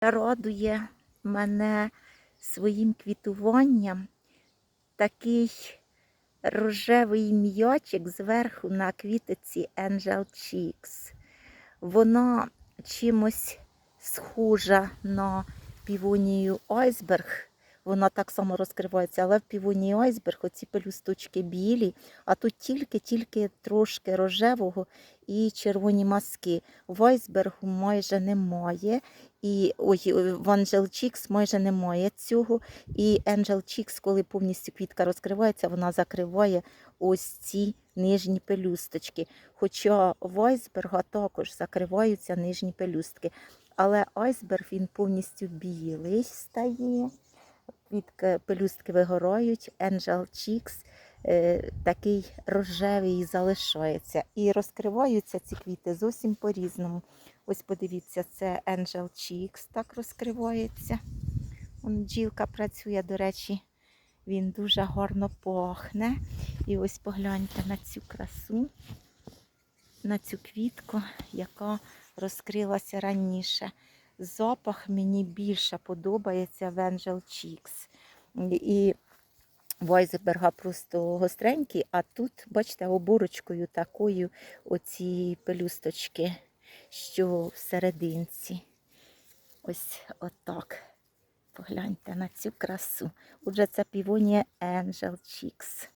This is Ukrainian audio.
радує мене своїм квітуванням такий рожевий м'ячик зверху на квітиці Angel Cheeks. Вона чимось схожа на півонію айсберг. Вона так само розкривається, але в півонії айсберг оці пелюсточки білі, а тут тільки-тільки трошки рожевого і червоні маски. В айсбергу майже немає. І ой, в Angel Cheeks майже немає цього. І Angel Cheeks, коли повністю квітка розкривається, вона закриває ось ці нижні пелюсточки. Хоча в айсберга також закриваються нижні пелюстки. Але айсберг він повністю білий стає. Квітки, пелюстки вигорають, Angel Cheeks е, такий рожевий залишається. І розкриваються ці квіти зовсім по-різному. Ось подивіться, це Angel Cheeks так розкривається. Он бджілка працює, до речі, він дуже гарно пахне. І ось погляньте на цю красу, на цю квітку, яка розкрилася раніше. Запах мені більше подобається в Angel Cheeks. І Вайзеберга просто гостренький, а тут, бачите, оборочкою такою оці пелюсточки, що всерединці. Ось отак. Погляньте на цю красу. Отже, це півонія Angel Cheeks.